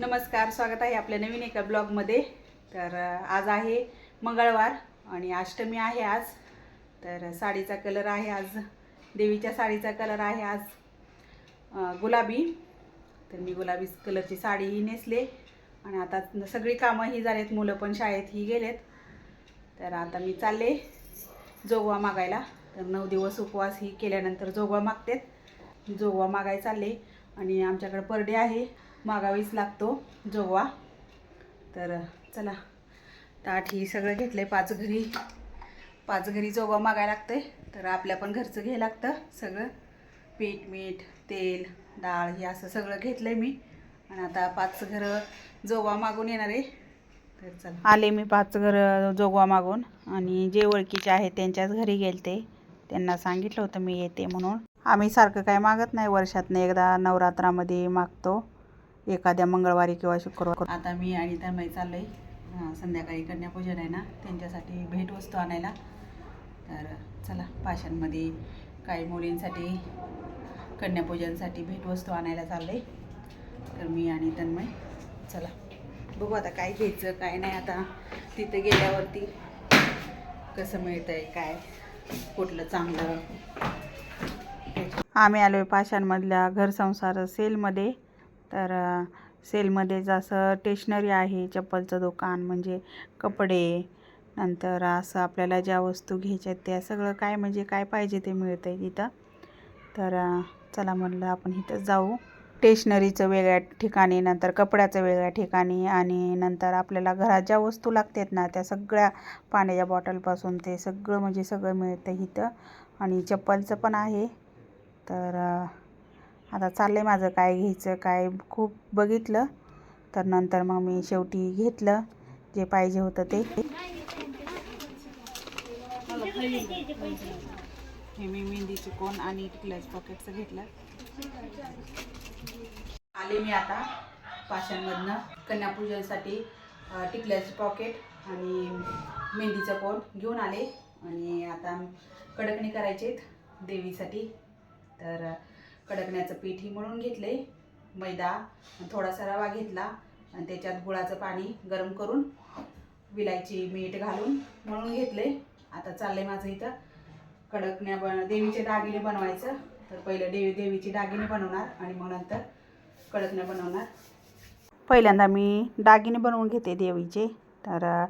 नमस्कार स्वागत आहे आपल्या नवीन एका ब्लॉगमध्ये. तर आज आहे मंगळवार आणि अष्टमी आहे आज. तर साडीचा कलर आहे आज. देवीच्या साडीचा कलर आहे आज. गुलाबी. तर मी गुलाबी कलरची साडीही नेसले. आणि आता सगळी कामं ही झालेत मुलं पण शाळेत ही गेलेत. तर आता मी चालले जोगवा मागायला. तर नऊ दिवस उपवास ही केल्यानंतर जोगवा मागतेत. जोगवा मागाय चालले. आणि आमच्याकडे परडे आहे. मागावीच लागतो जोगवा तर चला. ताट ही सगळं घेतलं आहे पाच घरी पाच घरी जोगवा मागायला लागतंय. तर आपल्या पण घरचं घ्यायला लागतं सगळं. पीठ मीठ तेल डाळ हे असं सगळं घेतलं आहे मी. आणि आता पाच घरं जोगवा मागून येणार आहे. तर चला. आले मी पाच घरं जोगवा मागून. आणि जे ओळखीचे आहेत त्यांच्याच घरी गेलते. त्यांना सांगितलं होतं मी येते म्हणून. आम्ही सारखं काय मागत नाही. वर्षातनं एकदा नवरात्रामध्ये मागतो. एखाद्या मंगळवारी किंवा शुक्रवार आता मी आणि तन्मय चाललोय. अं, संध्याकाळी कन्यापूजन आहे ना त्यांच्यासाठी भेटवस्तू आणायला. तर चला पाशांमध्ये काही मुलींसाठी कन्यापूजनसाठी भेटवस्तू आणायला चाललंय. तर मी आणि तन्मय चला. बघू आता काय घ्यायचं काय नाही आता. तिथे गेल्यावरती कसं मिळतंय काय कुठलं चांगलं. आम्ही आलो आहे पाषाणमधल्या घरसंसार सेलमध्ये. तर सेलमध्ये जसं टेशनरी आहे चप्पलचं दुकान म्हणजे कपडे नंतर असं आपल्याला ज्या वस्तू घ्यायच्या आहेत त्या सगळं काय म्हणजे काय पाहिजे ते मिळतं आहे तिथं. तर चला म्हणलं आपण इथं जाऊ. स्टेशनरीचं वेगळ्या ठिकाणी नंतर कपड्याचं वेगळ्या ठिकाणी आणि नंतर आपल्याला घरात ज्या वस्तू लागतात ना त्या सगळ्या पाण्याच्या बॉटलपासून ते सगळं म्हणजे सगळं मिळतं इथं. आणि चप्पलचं पण आहे. तर आता चाललं आहे माझं काय घ्यायचं काय खूप बघितलं. तर नंतर मग मी शेवटी घेतलं जे पाहिजे होतं ते. हे मी मेहंदीचे कोण आणि टिकल्याच पॉकेटचं घेतलं. आले मी आता पाशांमधनं कन्यापूजनसाठी टिकल्याचं टिकल्याचे पॉकेट आणि मेहंदीचं कोण घेऊन आले. आणि आता कडकणी करायचे आहेत देवीसाठी. तर कडकण्याचं पीठ ही मळून घेतले मैदा थोडासा रवा घेतला आणि त्याच्यात गुळाचं पाणी गरम करून विलायची मीठ घालून म्हणून घेतले आता चाललंय माझं इथं कडकण्या बन देवीचे दागिने बनवायचं. तर पहिलं देवी देवीची दागिने बनवणार आणि मग नंतर कडकण्या बनवणार. पहिल्यांदा मी दागिने बनवून घेते देवीचे. तर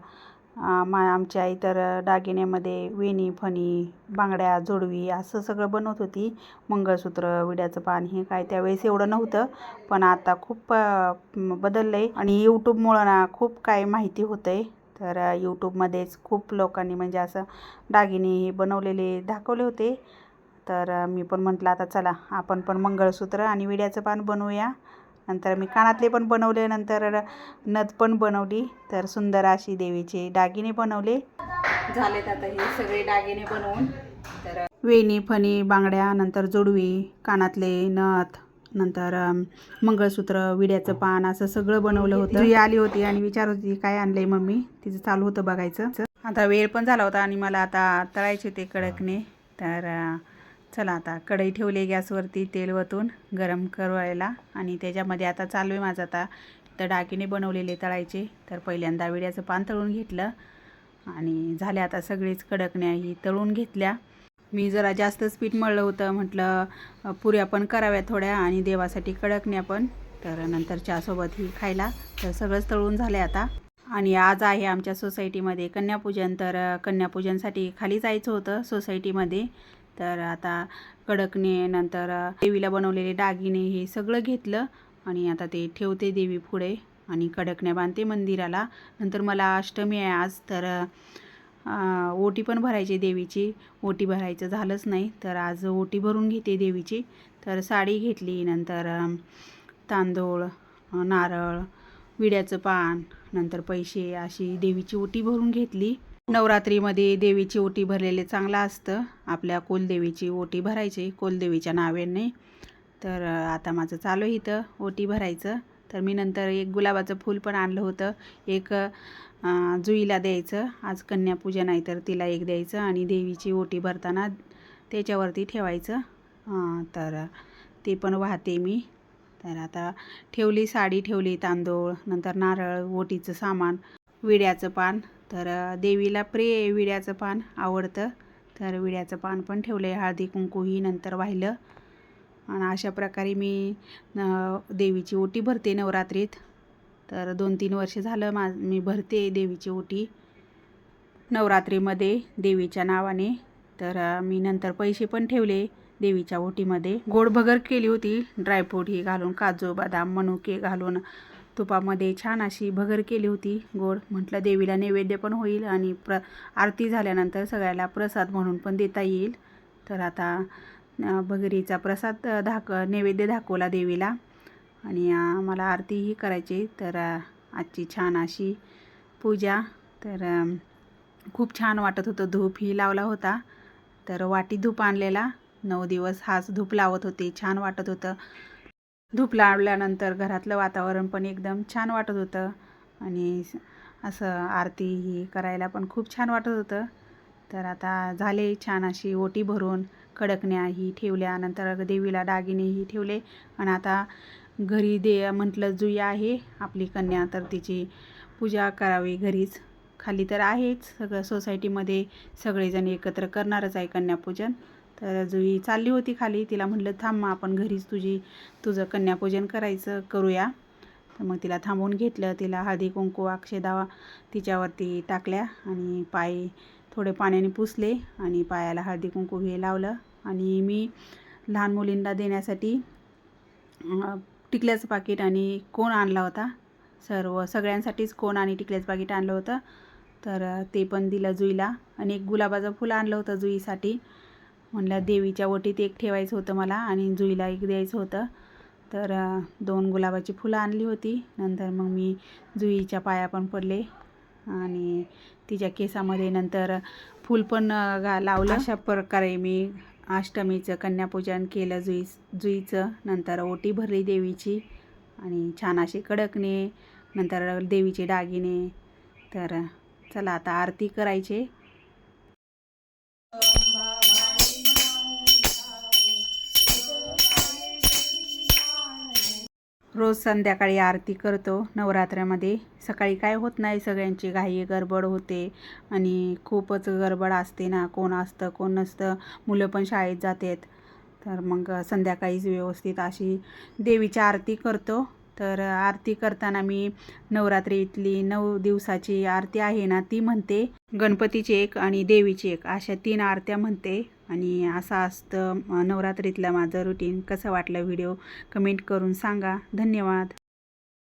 मा आमची आई तर दागिन्यामध्ये वेणी फणी बांगड्या जोडवी असं सगळं बनवत होती. मंगळसूत्र विड्याचं पान हे काय त्यावेळेस एवढं नव्हतं. पण आता खूप बदललं आहे आणि यूट्यूबमुळं ना खूप काय माहिती होतं आहे तर यूट्यूबमध्येच खूप लोकांनी म्हणजे असं दागिने हे बनवलेले दाखवले होते. तर मी पण म्हटलं आता चला आपण पण मंगळसूत्र आणि विड्याचं पान बनवूया. नंतर मी कानातले पण बनवले नंतर नथ पण बनवली तर सुंदर अशी देवीचे दागिने बनवले. झालेत आता हे सगळे दागिने बनवून. तर वेणी फणी बांगड्या नंतर जोडवी कानातले नथ नंतर मंगळसूत्र विड्याचं पान असं सगळं बनवलं होतं. जुई आली होती आणि विचारत होती काय आणलंय मम्मी? तिचं चालू होतं बघायचं. आता वेळ पण झाला होता आणि मला आता तळायचे होते कडकने. तर चला आता कढई ठेवली गॅसवरती तेल वतून गरम करवायला आणि त्याच्यामध्ये आता चालू आहे माझं आता. तर डाकीने बनवलेले तळायचे. तर पहिल्यांदा विड्याचं पान तळून घेतलं आणि झाल्या आता सगळीच कडकण्या ही तळून घेतल्या. मी जरा जास्तच पीठ मळलं होतं म्हटलं पुऱ्या पण कराव्या थोड्या आणि देवासाठी कडकण्या पण. तर नंतर चहासोबत ही खायला. तर सगळंच तळून झालं आता. आणि आज आहे आमच्या सोसायटीमध्ये कन्यापूजन. तर कन्यापूजनसाठी खाली जायचं होतं सोसायटीमध्ये. तर आता कडकणे नंतर देवीला बनवलेले दागिने हे सगळं घेतलं आणि आता ते ठेवते देवी पुढे आणि कडकण्या बांधते मंदिराला. नंतर मला अष्टमी आहे आज तर ओटी पण भरायची देवीची. ओटी भरायचं झालंच नाही तर आज ओटी भरून घेते देवीची. तर साडी घेतली नंतर तांदूळ नारळ विड्याचं पान नंतर पैसे अशी देवीची ओटी भरून घेतली. नवरात्रीमध्ये देवीची ओटी भरलेले चांगलं असतं. आपल्या कुलदेवीची ओटी भरायची कुलदेवीच्या नावेने. तर आता माझं चालू आहे इथं ओटी भरायचं. तर मी नंतर एक गुलाबाचं फूल पण आणलं होतं. एक जुईला द्यायचं. आज कन्यापूजन आहे तर तिला एक द्यायचं आणि देवीची ओटी भरताना त्याच्यावरती ठेवायचं. तर ते पण वाहते मी. तर आता ठेवली साडी ठेवली तांदूळ नंतर नारळ ओटीचं सामान विड्याचं पान तर देवीला प्रिय आहे विड्याचं पान आवडतं. तर विड्याचं पान पण ठेवलं आहे हळदी कुंकूही नंतर वाहिलं. आणि अशा प्रकारे मी देवीची ओटी भरते नवरात्रीत. तर दोन तीन वर्ष झालं मा मी भरते देवीची ओटी. नवरात्रीमध्ये देवीच्या नावाने. तर मी नंतर पैसे पण ठेवले देवीच्या ओटीमध्ये. गोड भगर केली होती. ड्रायफ्रूट ही घालून काजू बदाम मनुके घालून तुपामध्ये छान अशी भगर केली होती गोड. म्हटलं देवीला नैवेद्य पण होईल आणि प्र आरती झाल्यानंतर सगळ्याला प्रसाद म्हणून पण देता येईल. तर आता भगरीचा प्रसाद धाक नैवेद्य दाखवला देवीला. आणि मला आरतीही करायची. तर आजची छान अशी पूजा. तर खूप छान वाटत होतं. धूपही लावला होता. तर वाटी धूप आणलेला. नऊ दिवस हाच धूप लावत होते. छान वाटत होतं. धूप लावल्यानंतर घरातलं वातावरण पण एकदम छान वाटत होतं. आणि असं आरती ही करायला पण खूप छान वाटत होतं. तर आता झाले छान अशी ओटी भरून कडकण्याही ठेवल्या नंतर देवीला दागिनेही ठेवले. आणि आता घरी दे म्हटलं जुई आहे आपली कन्या तर तिची पूजा करावी घरीच. खाली तर आहेच सगळं सोसायटीमध्ये सगळेजण एकत्र करणारच आहे कन्यापूजन. तर जुई चालली होती खाली. तिला म्हटलं थांब आपण घरीच तुझी तुझं कन्यापूजन करायचं करूया. तर मग तिला थांबवून घेतलं. तिला हळदी कुंकू अक्षदा तिच्यावरती टाकल्या आणि पाय थोडे पाण्याने पुसले आणि पायाला हळदी कुंकू हे लावलं. आणि मी लहान मुलींना देण्यासाठी टिकल्याचं पाकिट आणि कोण आणला होता? सर्व सगळ्यांसाठीच कोण आणि टिकल्याचं पाकिट आणलं होतं? तर ते पण दिलं जुईला. आणि एक गुलाबाचं फुलं आणलं होतं जुईसाठी. म्हणलं देवीच्या ओटीत एक ठेवायचं होतं मला आणि जुईला एक द्यायचं होतं. तर दोन गुलाबाची फुलं आणली होती. नंतर मग मी जुईच्या पाया पण पडले आणि तिच्या केसामध्ये नंतर फूल पण गा लावलं. अशा प्रकारे मी अष्टमीचं कन्यापूजन केलं जुई जुईचं. नंतर ओटी भरली देवीची आणि छान असे कडकणे. नंतर देवीचे दागिने. तर चला आता आरती करायचे. रोज संध्याकाळी आरती करतो. नवरात्रामध्ये सकाळी काय होत नाही सगळ्यांची घाई गडबड होते आणि खूपच गडबड असते ना कोण असतं कोण नसतं. मुलं पण शाळेत जातात. तर मग संध्याकाळीच व्यवस्थित अशी देवीची आरती करतो. तर आरती करताना मी नवरात्रीतली नऊ दिवसाची आरती आहे ना ती म्हणते गणपतीची एक आणि देवीची एक. अशा तीन आरत्या म्हणते. आणि असं असतं नवरात्रीतलं माझं रुटीन कसं वाटलं व्हिडिओ कमेंट करून सांगा. धन्यवाद.